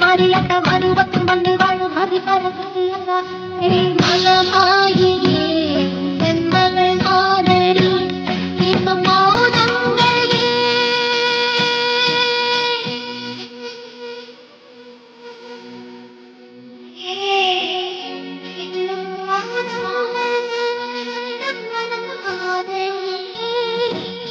മാറിയട്ട മരുവത്തും മണ്ണ് വാഴും